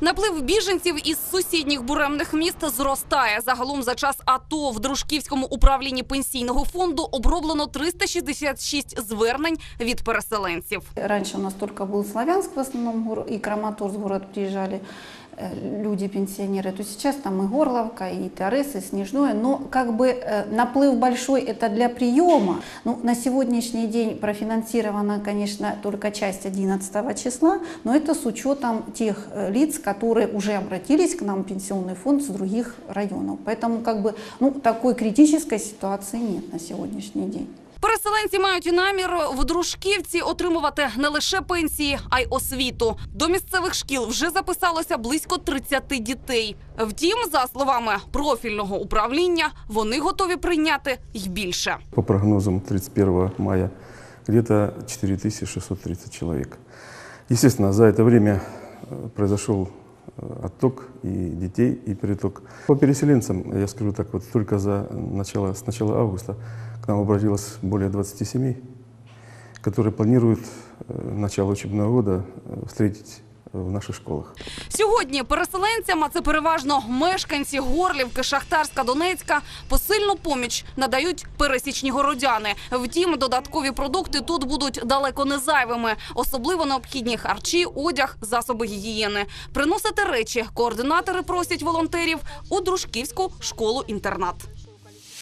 Наплив біженців із сусідніх буремних міст зростає. Загалом за час АТО в Дружківському управлінні пенсійного фонду оброблено 366 звернень від переселенців. Раніше у нас тільки був Славянск в основному і Краматорськ город приезжали э, люди-пенсионеры, то сейчас там и Горловка, и Торрес, и Снежное, но как бы э, наплыв большой это для приема. Ну, на сегодняшний день профинансирована, конечно, только часть 11 числа, но это с учетом тех э, лиц, которые уже обратились к нам в пенсионный фонд с других районов. Поэтому как бы ну, такой критической ситуации нет на сегодняшний день. Переселенці мають намір в Дружківці отримувати не лише пенсії, а й освіту. До місцевих шкіл вже записалося близько 30 дітей. Втім, за словами профільного управління, вони готові прийняти й більше. По прогнозам 31 мая где-то 4630 человек. Естественно, за это время э, произошел э, отток и детей, и приток. По переселенцам, я скажу так, вот только за начало, с начала августа к нам обратилось более 20 семей, которые планируют э, начало учебного года э, встретить э, в наших школах. Сьогодні переселенцям, а це переважно мешканці Горлівки, Шахтарська, Донецька, посильну поміч надають пересічні городяни. Втім, додаткові продукти тут будуть далеко не зайвими. Особливо необхідні харчі, одяг, засоби гігієни. Приносити речі координатори просять волонтерів у Дружківську школу-інтернат.